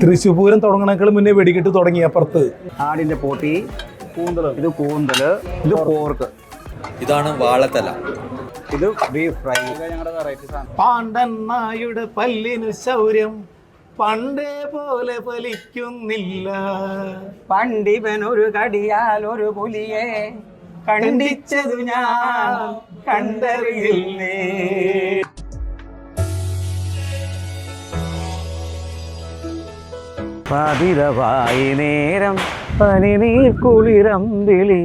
തൃശ്ശൂർ പൂരം തുടങ്ങണേക്കാൾ മുന്നേ വെടിക്കെട്ട് തുടങ്ങി അപ്പുറത്ത്. ആടിന്റെ പോട്ടി ഇത് കൂന്തൽ ഇത് പോർക്ക് ഇതാണ് വാഴത്തല ഇത് ബീഫ് ഫ്രൈ പാണ്ടൻ നായുടെ പല്ലിന് ശൗര്യം പണ്ടേ പോലെ ഫലിക്കുന്നില്ല. പണ്ടിവൻ ഒരു കടിയാൽ ഒരു പുലിയെ കണ്ടിച്ചതു ഞാൻ കണ്ടറിയില്ലേ പതിതവായി നേരം പനിനീർ കുളിരം വിളി.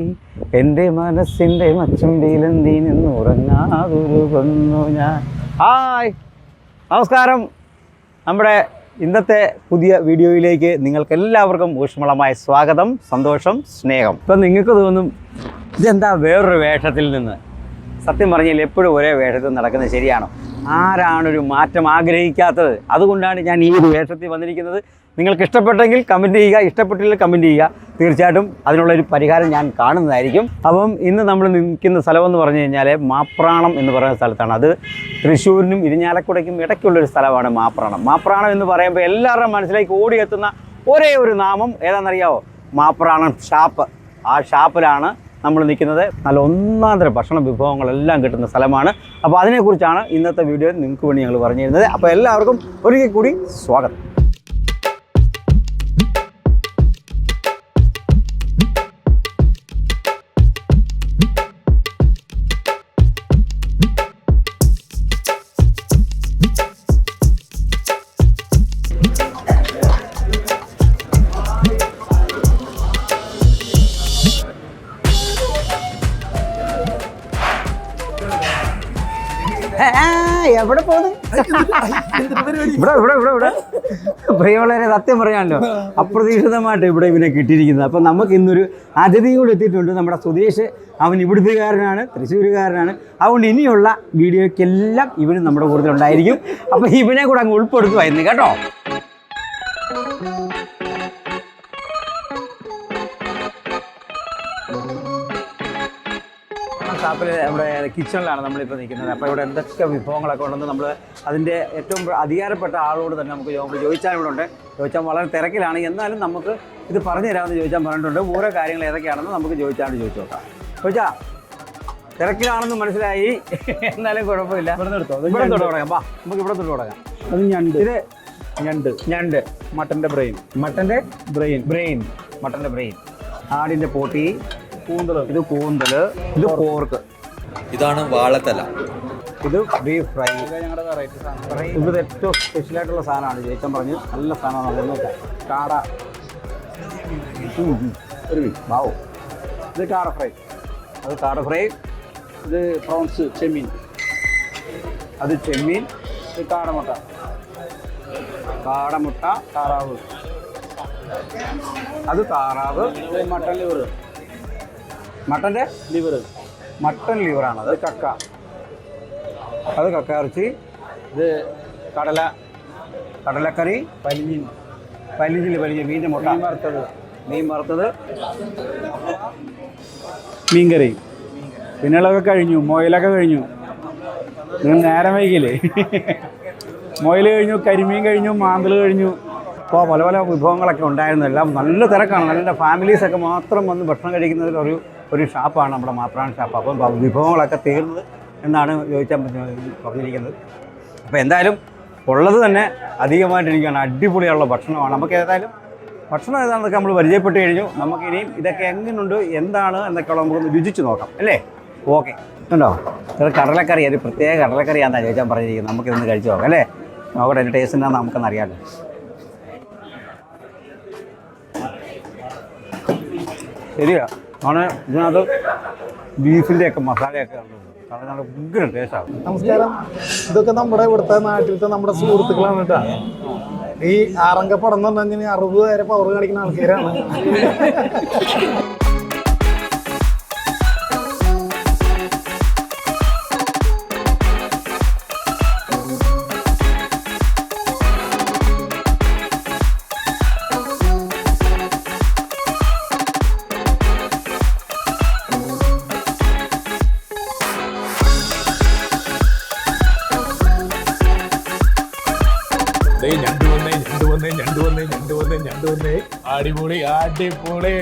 എന്റെ മനസ്സിന്റെ മച്ചുണ്ടിയിലെന്തി നിന്ന് ഉറങ്ങാതൊരു കൊന്നു ഞാൻ. ഹായ്. നമസ്കാരം. നമ്മുടെ ഇന്നത്തെ പുതിയ വീഡിയോയിലേക്ക് നിങ്ങൾക്ക് എല്ലാവർക്കും ഊഷ്മളമായ സ്വാഗതം സന്തോഷം സ്നേഹം. ഇപ്പം നിങ്ങൾക്ക് തോന്നും ഇതെന്താ വേറൊരു വേഷത്തിൽ നിന്ന്? സത്യം പറഞ്ഞാൽ എപ്പോഴും ഒരേ വേഷത്തിൽ നടക്കുന്നത് ശരിയാണോ? ആരാണൊരു മാറ്റം ആഗ്രഹിക്കാത്തത്? അതുകൊണ്ടാണ് ഞാൻ ഈ ഒരു വേഷത്തിൽ വന്നിരിക്കുന്നത്. നിങ്ങൾക്ക് ഇഷ്ടപ്പെട്ടെങ്കിൽ കമന്റ് ചെയ്യുക ഇഷ്ടപ്പെട്ടില്ല കമന്റ് ചെയ്യുക. തീർച്ചയായിട്ടും അതിനുള്ളൊരു പരിഹാരം ഞാൻ കാണുന്നതായിരിക്കും. അപ്പം ഇന്ന് നമ്മൾ നിൽക്കുന്ന സ്ഥലമെന്ന് പറഞ്ഞു കഴിഞ്ഞാൽ മാപ്രാണം എന്ന് പറയുന്ന സ്ഥലത്താണ്. അത് തൃശ്ശൂരിനും ഇരിഞ്ഞാലക്കുടയ്ക്കും ഇടയ്ക്കുള്ളൊരു സ്ഥലമാണ് മാപ്രാണം. മാപ്രാണം എന്ന് പറയുമ്പോൾ എല്ലാവരുടെ മനസ്സിലേക്ക് ഓടിയെത്തുന്ന ഒരേ ഒരു നാമം ഏതാണെന്നറിയാവോ? മാപ്രാണം ഷാപ്പ്. ആ ഷാപ്പിലാണ് നമ്മൾ നിൽക്കുന്നത്. നല്ല ഒന്നാം തരം ഭക്ഷണ വിഭവങ്ങളെല്ലാം കിട്ടുന്ന സ്ഥലമാണ്. അപ്പോൾ അതിനെക്കുറിച്ചാണ് ഇന്നത്തെ വീഡിയോ നിങ്ങൾക്ക് വേണ്ടി ഞങ്ങൾ പറഞ്ഞിരുന്നത്. അപ്പോൾ എല്ലാവർക്കും ഒരിക്കൽ കൂടി സ്വാഗതം. ഇവിടെ ഇവിടെ ഇവിടെ പ്രിയമുള്ളവരെ സത്യം പറയാമല്ലോ അപ്രതീക്ഷിതമായിട്ട് ഇവിടെ ഇവനെ കിട്ടിയിരിക്കുന്നത്. അപ്പം നമുക്ക് ഇന്നൊരു അതിഥി കൂടെ എത്തിയിട്ടുണ്ട് നമ്മുടെ സുധീഷ്. അവൻ ഇവിടുത്തുകാരനാണ് തൃശ്ശൂരുകാരനാണ്. അതുകൊണ്ട് ഇനിയുള്ള വീഡിയോയ്ക്കെല്ലാം ഇവനും നമ്മുടെ കൂടുതലുണ്ടായിരിക്കും അപ്പം ഇവനെ കൂടെ അങ്ങ് ഉൾപ്പെടുത്തുമായിരുന്നു കേട്ടോ. ഷാപ്പിൽ നമ്മുടെ കിച്ചണിലാണ് നമ്മളിപ്പോൾ നിൽക്കുന്നത്. അപ്പോൾ ഇവിടെ എന്തൊക്കെ വിഭവങ്ങളൊക്കെ ഉണ്ടെന്ന് നമ്മൾ അതിന്റെ ഏറ്റവും അധികാരപ്പെട്ട ആളോട് തന്നെ നമുക്ക് നമ്മൾ ചോദിച്ചാൽ ഇവിടെ ഉണ്ട്. ചോദിച്ചാൽ വളരെ തിരക്കിലാണ്. എന്നാലും നമുക്ക് ഇത് പറഞ്ഞു തരാമെന്ന് ചോദിച്ചാൽ പറഞ്ഞിട്ടുണ്ട്. ഓരോ കാര്യങ്ങൾ ഏതൊക്കെയാണെന്ന് നമുക്ക് ചോദിച്ചാണ്ട് ചോദിച്ചു നോക്കാം. ചോദിച്ചാ തിരക്കിലാണെന്ന് മനസ്സിലായി. എന്നാലും കുഴപ്പമില്ല. ഇവിടെ തൊട്ട് തുടങ്ങാം. വാ നമുക്ക് ഇവിടെ തൊട്ട് തുടങ്ങാം. അത് ഞണ്ട്. ഇത് ഞണ്ട്. ഞണ്ട്. മട്ടന്റെ ബ്രെയിൻ. മട്ടന്റെ ബ്രെയിൻ. ബ്രെയിൻ. മട്ടന്റെ ബ്രെയിൻ. ആടിന്റെ പോട്ടി. ഇത് കൂന്തൽ ഇത് പോർക്ക് ഇതാണ് വാഴത്തല ഇത് ബീഫ് ഫ്രൈ ഞങ്ങളുടെ വെറൈറ്റി സാധനം. ഇത് ഏറ്റവും സ്പെഷ്യൽ ആയിട്ടുള്ള സാധനമാണ്. ജയിച്ചൻ പറഞ്ഞു നല്ല സാധനമാണ്. കാട. ഒരു ഇത് കാട ഫ്രൈ അത് കാട ഫ്രൈ ഇത് പ്രോൺസ് ചെമ്മീൻ. അത് ചെമ്മീൻ. ഇത് കാടമുട്ട കാടമുട്ട താറാവ് അത് താറാവ് മട്ടൻ ലിവർ മട്ടന്റെ ലിവർ മട്ടൺ ലിവറാണ് അത് കക്ക. അത് കക്ക ഇറച്ചി. ഇത് കടല. കടലക്കറി. പലിഞ്ഞിൻ പലിഞ്ഞിൽ പലിഞ്ഞ മീന്റെ മുട്ട. മീൻ വറുത്തത്. മീൻ വറുത്തത്. മീൻകറി. പിന്നെയുള്ളതൊക്കെ കഴിഞ്ഞു. മൊയിലൊക്കെ കഴിഞ്ഞു. നിങ്ങൾ നേരം വൈകില്ലേ മൊയിൽ കഴിഞ്ഞു കരിമീൻ കഴിഞ്ഞു മാന്തൽ കഴിഞ്ഞു. അപ്പോൾ പല പല വിഭവങ്ങളൊക്കെ ഉണ്ടായിരുന്നു. എല്ലാം നല്ല തിരക്കാണ്. നല്ല ഫാമിലീസൊക്കെ മാത്രം വന്ന് ഭക്ഷണം കഴിക്കുന്നതിൽ ഒരു ഷാപ്പാണ് നമ്മുടെ മാപ്രാൻ ഷാപ്പ്. അപ്പം വിഭവങ്ങളൊക്കെ തീർന്നത് എന്നാണ് ചോദിച്ചാൽ പറഞ്ഞിരിക്കുന്നത്. അപ്പോൾ എന്തായാലും ഉള്ളത് തന്നെ അധികമായിട്ടിരിക്കുകയാണ്. അടിപൊളിയുള്ള ഭക്ഷണമാണ്. നമുക്ക് ഏതായാലും ഭക്ഷണം ഏതാണെന്നൊക്കെ നമ്മൾ പരിചയപ്പെട്ട് കഴിഞ്ഞു. നമുക്ക് ഇനിയും ഇതൊക്കെ എങ്ങനെയുണ്ട് എന്താണ് എന്നൊക്കെയുള്ള നമുക്കൊന്ന് രുചിച്ച് നോക്കാം. അല്ലേ? ഓക്കെ. ഉണ്ടോ? ഇത് കടലക്കറി ഒരു പ്രത്യേക കടലക്കറിയാണെന്നാണ് ചോദിച്ചാൽ പറഞ്ഞിരിക്കുന്നത്. നമുക്കിതൊന്ന് കഴിച്ച് നോക്കാം അല്ലേ? നോക്കട്ടെ അതിന്റെ ടേസ്റ്റ് എന്താണെന്ന് നമുക്കൊന്ന് അറിയാമല്ലോ ശരിയാ. ആണ് ഇതിനകത്ത് ബീഫിന്റെ ഒക്കെ മസാലയൊക്കെ അത് നല്ല ഉഗ്രം ടേസ്റ്റാണ് നമസ്കാരം. ഇതൊക്കെ നമ്മുടെ ഇവിടുത്തെ നാട്ടിലത്തെ നമ്മുടെ സുഹൃത്തുക്കളാണ് കേട്ടോ. ഈ ആറംഗപ്പടം എന്ന് എന്ന് പറഞ്ഞാൽ അറുപത് പേരെ പവർ കാണിക്കുന്ന ആൾക്കാരാണ്. അടിപൊളി അടിപൊളി.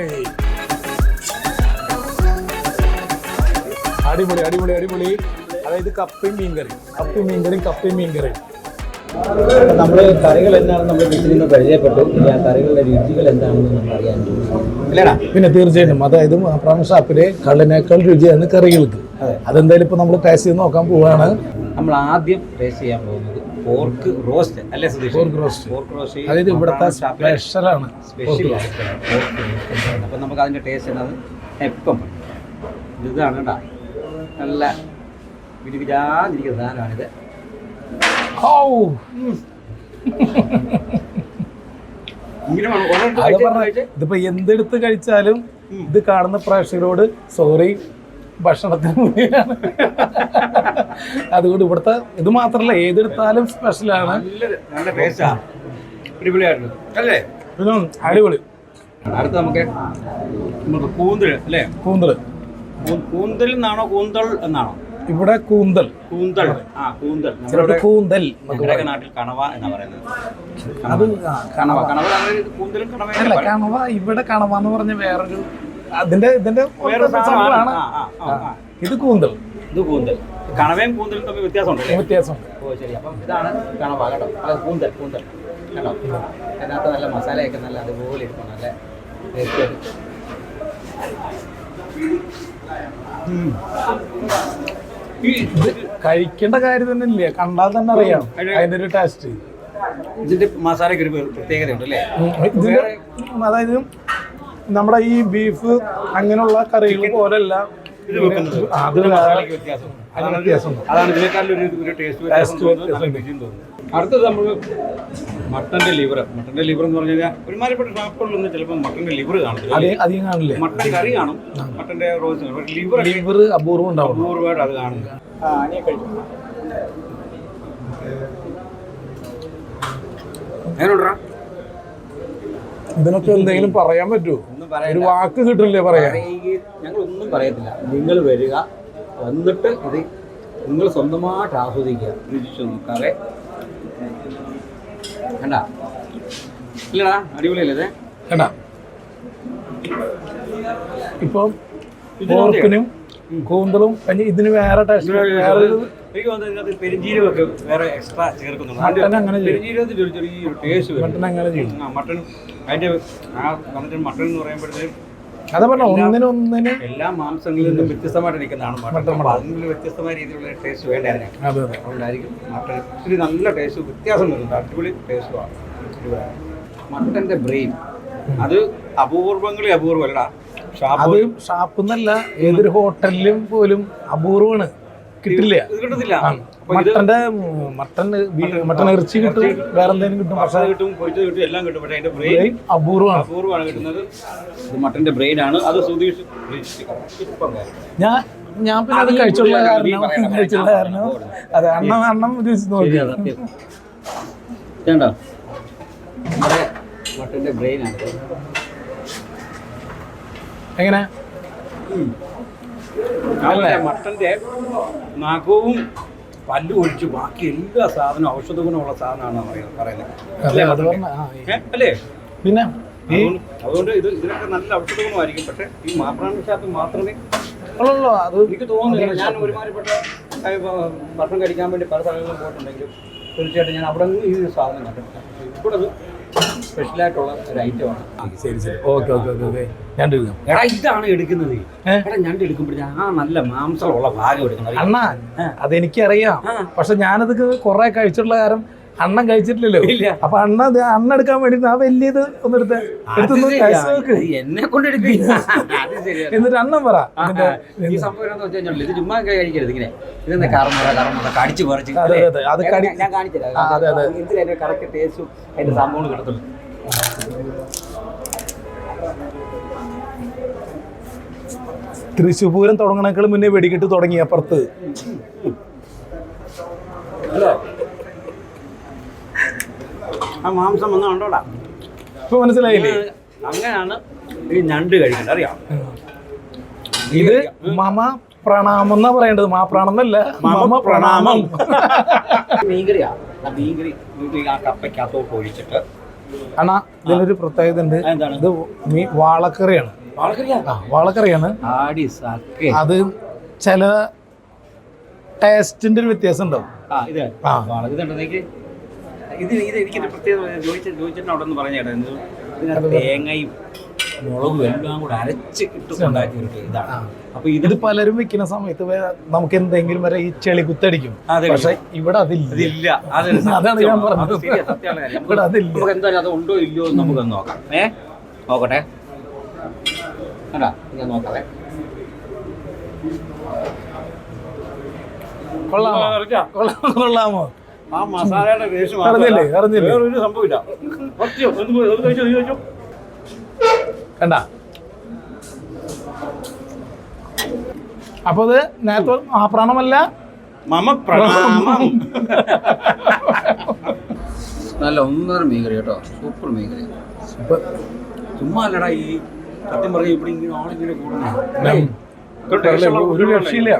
അടിപൊളി അടിപൊളി അടിപൊളി. അതായത് കപ്പയും മീൻകറി കപ്പയും മീൻകറിയും കപ്പയും മീൻകറിയും. നമ്മൾ കറികൾ എന്താണെന്ന് നമ്മൾ വീട്ടിൽ നിന്ന് പരിചയപ്പെട്ടു. ഇനി ആ കറികളുടെ രുചികൾ എന്താണെന്ന് നമ്മൾ അറിയാൻ ഇല്ലടാ? പിന്നെ തീർച്ചയായിട്ടും. അതായത് ഷാപ്പിലെ കള്ളിനേക്കാൾ രുചിയാണ് കറികൾക്ക്. അതെന്തായാലും ഇപ്പൊ നമ്മൾ ടേസ്റ്റ് ചെയ്ത് നോക്കാൻ പോവാണ്. നമ്മൾ ആദ്യം ടേസ്റ്റ് ചെയ്യാൻ പോകുന്നത് പോർക്ക് റോസ്റ്റ് അല്ലേ Sudheesh? Pork roast. Pork roast അതായത് ഇവിടുത്തെ സ്പെഷ്യലാണ് സ്പെഷ്യൽ അപ്പം നമുക്ക് അതിന്റെ ടേസ്റ്റ് എന്നത് എപ്പം ഇതാണ് കേട്ടോ നല്ല വിരിവിരാതിരിക്കുന്ന സാധനമാണിത്. കഴിച്ച് ഇതിപ്പോ എന്തെടുത്ത് കഴിച്ചാലും ഇത് കാണുന്ന പ്രേക്ഷകരോട് സോറി ഭക്ഷണത്തിന് മുന്നിലാണ്. അതുകൊണ്ട് ഇവിടുത്തെ ഇത് മാത്രല്ല ഏതെടുത്താലും സ്പെഷ്യലാണ് പിന്നെ അടിപൊളി. അടുത്ത് നമുക്ക് നമുക്ക് കൂന്തൽ അല്ലേ? കൂന്തൽ കൂന്തൽ എന്നാണോ? കൂന്തൽ എന്നാണോ? ഇവിടെ കൂന്തൽ. കൂന്തൽ ആ കൂന്തൽ. ഇവിടെ കൂന്തൽ നമ്മുടെ നാട്ടിൽ കണവ എന്നാ പറയുന്നത്. അത് കണവ. കണവ. കൂന്തലും കണവ ഇവിടെ കണവ എന്ന് പറഞ്ഞ വേറൊരു അതിന്റെ ഇതിന്റെ സംഭവമാണ്. ഇത് കൂന്തൽ. ഇത് കൂന്തൽ. കണവയും കൂന്തലും തമ്മിൽ വ്യത്യാസമുണ്ട് അല്ലേ? വ്യത്യാസമുണ്ട്. ഓ ശരി. അപ്പം ഇതാണ് കണവ കേട്ടോ. അത് കൂന്തൽ കൂന്തൽ. കേട്ടോ അതിനകത്ത് നല്ല മസാലയൊക്കെ നല്ല അതുപോലെ ഇരിക്കണം ഇത് കഴിക്കേണ്ട കാര്യം തന്നെ ഇല്ല. കണ്ടാൽ തന്നെ അറിയാം. അതിന്റെ ഒരു ടേസ്റ്റ് ഇതിന്റെ മസാലയ്ക്ക് ഒരു പ്രത്യേകതയുണ്ട് അല്ലേ? അതായത് നമ്മുടെ ഈ ബീഫ് അങ്ങനെയുള്ള കറികൾ പോലല്ല അത് അതാണ് ഒരു ടേസ്റ്റ് അടുത്തത് നമ്മൾ മട്ടന്റെ ലിവർ മട്ടന്റെ ലിവർ എന്ന് പറഞ്ഞു കഴിഞ്ഞാൽ ഒരുമാതിരിപ്പെട്ട ഷാപ്പുകളിലൊന്നും ചിലപ്പോൾ മട്ടന്റെ ലിവർ അധികം മട്ടൻ കറി കാണും. മട്ടന്റെ റോസ് ലിവർ ലിവർ അപൂർവം ഉണ്ടാവും അപൂർവമായിട്ട് അത് കാണുന്നു എങ്ങനെയുണ്ടാ ഇതിനൊക്കെ എന്തെങ്കിലും പറയാൻ പറ്റുമോ? ഒരു വാക്ക് കിട്ടില്ലേ പറയാൻ? ഞങ്ങൾ ഒന്നും പറയത്തില്ല. നിങ്ങൾ വരിക വന്നിട്ട് ഇത് നിങ്ങൾ സ്വന്തമായിട്ട് ആസ്വദിക്കുക. രുചിച്ചു നോക്കാതെ കണ്ട? ഇല്ലടാ അടിപൊളിയല്ലേ ഇത്? കേട്ടാ ഇപ്പം ഇതിന് പോർക്കിനും കൂന്തലും ഇതിന് വേറെ ടേസ്റ്റ് വേറെ ഒരു എനിക്ക് തോന്നുന്നത് വേറെ എക്സ്ട്രാ ചേർക്കുന്നുണ്ട്. ഒരു ചെറിയൊരു ടേസ്റ്റ് വരും ആ മട്ടൻ അതിന്റെ ആ വന്നിട്ട് മട്ടൻ എന്ന് പറയുമ്പോഴത്തേക്കും അതാ പറഞ്ഞ ഒന്നിനൊന്നിന് എല്ലാ മാംസങ്ങളിൽ നിന്നും വ്യത്യസ്തമായിട്ട് മട്ടൻ, അപ്പോൾ അതിന് വ്യത്യസ്തമായ രീതിയിലുള്ള ടേസ്റ്റ് വേണ്ട അതെ അതെ. അതുകൊണ്ടായിരിക്കും മട്ടൺ ഇത്തിരി നല്ല ടേസ്റ്റ് വ്യത്യാസം വരുന്നുണ്ട്. അടിപൊളി ടേസ്റ്റുമാണ് മട്ടന്റെ ബ്രെയിൻ അത് അപൂർവങ്ങളിൽ അപൂർവമല്ല ഷാപ്പ് ഷാപ്പ് എന്നല്ല ഏതൊരു ഹോട്ടലിലും പോലും അപൂർവമാണ് കിട്ടില്ല. കിട്ടത്തില്ല. മട്ടന്റെ മട്ടൻ മട്ടൻ ഇറച്ചി കിട്ടും വേറെ എന്തെങ്കിലും കിട്ടും. പക്ഷെ കിട്ടും പൊരിച്ചത് കിട്ടും എല്ലാം കിട്ടും. പക്ഷേ അതിന്റെ ബ്രെയിൻ അപൂർവമാണ്. അപൂർവമാണ് കിട്ടുന്നത്. മട്ടന്റെ ബ്രെയിൻ ആണ് അത് കാര്യം. ഞാൻ ഞാൻ പിന്നെ അത് കഴിച്ചുള്ള കാരണം കഴിച്ചുള്ള കാരണം അതെ അണ്ണം അണ്ണം രുചിച്ച് നോക്കി. ശരിയാ, സത്യം. ഇതുണ്ടോ? നമ്മുടെ മട്ടന്റെ ബ്രെയിൻ ആണ് എങ്ങനെ മട്ടന്റെ നഖവും പല്ലു ഒഴിച്ച് ബാക്കി എല്ലാ സാധനവും ഔഷധ ഗുണമുള്ള സാധനമാണ് പറയുന്നത്? അല്ലേ പിന്നെ അതുകൊണ്ട് ഇത് ഇതിനൊക്കെ നല്ല ഔഷധ ഗുണമായിരിക്കും പക്ഷെ ഈ മാപ്രാണ മാത്രമേ അത് എനിക്ക് തോന്നുന്നില്ല. ഞാൻ ഒരുമാതിരിപ്പെട്ട ഭക്ഷണം കഴിക്കാൻ വേണ്ടി പല സ്ഥലങ്ങളിലും പോയിട്ടുണ്ടെങ്കിലും തീർച്ചയായിട്ടും ഞാൻ അവിടെ നിന്ന് ഈ സാധനം കണ്ടിട്ടില്ല. ഇവിടെ സ്പെഷ്യലായിട്ടുള്ള ഒരു ഐറ്റമാണ് ശരി ശരി. Okay okay okay okay. ഞാൻ എടുക്കാം. എടാ ഇതാണ് എടുക്കുന്നത്? എടാ ഞണ്ട് എടുക്കുമ്പോഴേ ആ നല്ല മാംസമുള്ള ഭാഗം എടുക്കുന്നത്. അണ്ണ അതെനിക്കറിയാം. പക്ഷെ ഞാനത് കുറെ കഴിച്ചിട്ടുള്ള കാരണം അണ്ണൻ കഴിച്ചിട്ടില്ലല്ലോ. അപ്പൊ അണ്ണ അണ്ണ എടുക്കാൻ വേണ്ടി ആ വലിയത് ഒന്ന് എടുത്ത് എടുത്തൊന്ന് എന്നെ കൊണ്ട് എന്നിട്ട് അണ്ണൻ പറ. ഈ സംഭവം വെച്ചാൽ ഇത് ചുമ്മാ കഴിക്കരുത് ഇങ്ങനെ. ഇതെന്താ കറമുറ കറമുറ കടിച്ചു പറിച്ച്. അതെ, അതെ, അത് ഞാൻ- കാണിച്ചുതരാം അതെ, അതെ. ഇതിൽ അതിന്റെ കറക്റ്റ് ടേസ്റ്റും അതിന്റെ സംഭവം കിടത്തുള്ളൂ തൃശ്ശൂർ പൂരം തുടങ്ങണേക്കാൾ മുന്നേ വെടിക്കെട്ട് തുടങ്ങി അപ്പുറത്ത്. ആ മാംസം ഒന്നും കണ്ടോടാ. ഇപ്പൊ മനസ്സിലായില്ലേ? അങ്ങനെയാണ് ഈ ഞണ്ട് കഴിക്കേണ്ടത്. അറിയാം. ഇത് മമ പ്രണാമം എന്നാ പറയേണ്ടത്? മാ എന്നല്ല. മമ പ്രണാമം. മീൻകറിയാ. ആ മീൻകറി ആ കപ്പയ്ക്കകത്തോട്ട് ഒഴിച്ചിട്ട് അണാ ഇതിനൊരു പ്രത്യേകത ഉണ്ട്. എന്താണ്? ഇത് മീ വാളക്കറിയാണ്. വാളക്കറിയാ? ആ വാളക്കറിയാണ്. ആടി സക്കേ അത് ചില ടേസ്റ്റിന്റെ ഒരു വ്യത്യാസം ഉണ്ടാവും. ആ ഇത് ആ. വാള- ഇതുണ്ടെന്നെങ്കിൽ ഇത് ഇത് എനിക്കൊരു പ്രത്യേകത ചോദിച്ചിട്ട് ചോദിച്ചിട്ട് അവിടെ നിന്ന് പറഞ്ഞു എന്ത് തേങ്ങയും മുളകും എല്ലാം കൂടെ അരച്ച് ഇട്ടുണ്ടാക്കി ഒരു ഇതാണ്. അപ്പൊ ഇത് പലരും വെക്കുന്ന സമയത്ത് നമുക്ക് എന്തെങ്കിലും വരെ ഈ ചെളി കുത്തടിക്കും. പക്ഷെ ഇവിടെ അതില്ല. അതാണ് ഞാൻ പറഞ്ഞത്. ഇവിടെ അതില്ല. നമുക്ക് എന്തായാലും അത് ഉണ്ടോ ഇല്ലയോ എന്ന് നമുക്ക് നോക്കാം. ഏ? നോക്കട്ടെ. ഞാൻ നോക്കാവേ കൊള്ളാമോ? കൊള്ളാമോ? ആ മസാലയുടെ ടേസ്റ്റ് അറിഞ്ഞില്ലേ? അറിഞ്ഞില്ലേ? വേറൊരു സംഭവമില്ല. സത്യം കഴിച്ചോ, കഴിച്ചോ. കണ്ട? അപ്പൊ ഇത് നേരത്തെ ആപ്രാണമല്ല. മമ പ്രണാമം നല്ല ഒന്നര മീൻകറി കേട്ടോ. സൂപ്പർ മീൻകറി. ചുമ്മാ അല്ലടാ ഈ സത്യം പറഞ്ഞ ഇവിടെ ഇങ്ങനെ ആളിങ്ങനെ കൂടുന്നു ഒരു രക്ഷയില്ല.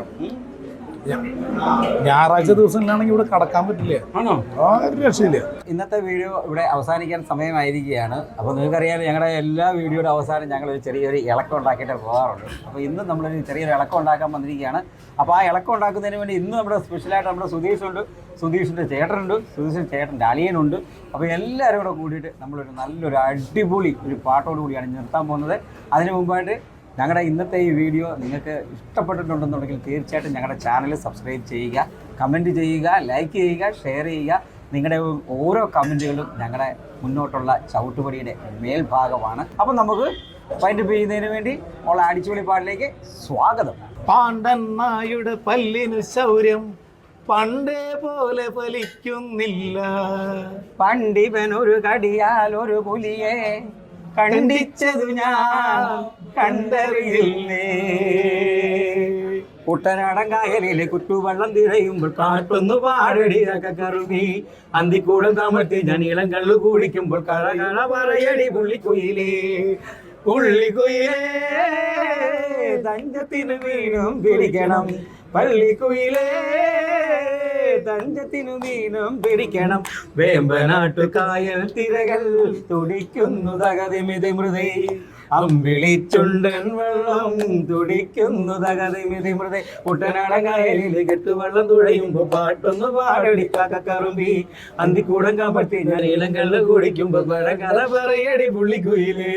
ഞായറാഴ്ച ദിവസങ്ങളിലാണെങ്കിൽ ഇവിടെ കടക്കാൻ പറ്റില്ല? ആണോ? ആ ഒരു രക്ഷയില്ല. ഇന്നത്തെ വീഡിയോ ഇവിടെ അവസാനിക്കാൻ സമയമായിരിക്കുകയാണ്. അപ്പോൾ നിങ്ങൾക്കറിയാം ഞങ്ങളുടെ എല്ലാ വീഡിയോയുടെ അവസാനം ഞങ്ങൾ ഒരു ചെറിയൊരു ഇളക്കം ഉണ്ടാക്കിയിട്ട് പോകാറുണ്ട്. അപ്പോൾ ഇന്ന് നമ്മളൊരു ചെറിയൊരു ഇളക്കം ഉണ്ടാക്കാൻ വന്നിരിക്കുകയാണ്. അപ്പോൾ ആ ഇളക്കം ഉണ്ടാക്കുന്നതിന് വേണ്ടി ഇന്ന് നമ്മുടെ സ്പെഷ്യലായിട്ട് നമ്മുടെ സുധീഷുണ്ട്. സുധീഷിന്റെ ചേട്ടനുണ്ട്. സുധീഷിന്റെ ചേട്ടന്റെ അളിയനുണ്ട് അപ്പോൾ എല്ലാവരും കൂടെ കൂടിയിട്ട് നമ്മളൊരു നല്ലൊരു അടിപൊളി ഒരു പാട്ടോട് കൂടിയാണ് നിർത്താൻ പോകുന്നത്. അതിന് മുമ്പായിട്ട് ഞങ്ങളുടെ ഇന്നത്തെ ഈ വീഡിയോ നിങ്ങൾക്ക് ഇഷ്ടപ്പെട്ടിട്ടുണ്ടെന്നുണ്ടെങ്കിൽ തീർച്ചയായിട്ടും ഞങ്ങളുടെ ചാനൽ സബ്സ്ക്രൈബ് ചെയ്യുക കമന്റ് ചെയ്യുക ലൈക്ക് ചെയ്യുക ഷെയർ ചെയ്യുക. നിങ്ങളുടെ ഓരോ കമന്റുകളും ഞങ്ങളുടെ മുന്നോട്ടുള്ള ചവിട്ടുപടിയുടെ മേൽഭാഗമാണ്. അപ്പം നമുക്ക് ഫൈൻഡ് ചെയ്യുന്നതിന് വേണ്ടി ഉള്ള അടിച്ചുപൊളി പാട്ടിലേക്ക് സ്വാഗതം. പാണ്ഡൻ നായുടെ പല്ലിനു ശൗര്യം പണ്ടേ പോലെ ഫലിക്കുന്നില്ല. പണ്ടിവനൊരു കടിയാൽ ഒരു പുലിയെ കണ്ടിച്ചതു ഞാൻ കണ്ടറിയില്ലേ കുട്ടനാടൻ കായലിലെ കുട്ടുവെള്ളം തിരയുമ്പോൾ കാട്ടൊന്നു പാടടി കറുമി. അന്തിക്കൂടം തമർത്തി ഇളം കള്ളു കുടിക്കുമ്പോൾ കളകള പറയടി പുള്ളിക്കുയിലേ. പുള്ളിക്കുയിലേ തഞ്ചത്തിന് വീണും പിടിക്കണം. പള്ളിക്കുയിലേ തഞ്ചത്തിനു മീനം പിടിക്കണം. വേമ്പനാട്ടു കായൽ തിരകൾ തുടിക്കുന്നു തകതിമിതി മൃതി അമ്പിളിച്ചുണ്ടൻ വെള്ളം തുടിക്കുന്നു തകതിമിതി മൃതി കുട്ടനാടൻ കായലിൽ കെട്ടുവെള്ളം തുഴയുമ്പോ പാട്ടൊന്ന് പാടടി കറുമ്പി. അന്തിക്കൂടം കാപ്പത്തി ഞാൻ ഇളം കള്ളു കുടിക്കുമ്പോ പഴകഥ പറയടി പുള്ളിക്കുയിലേ.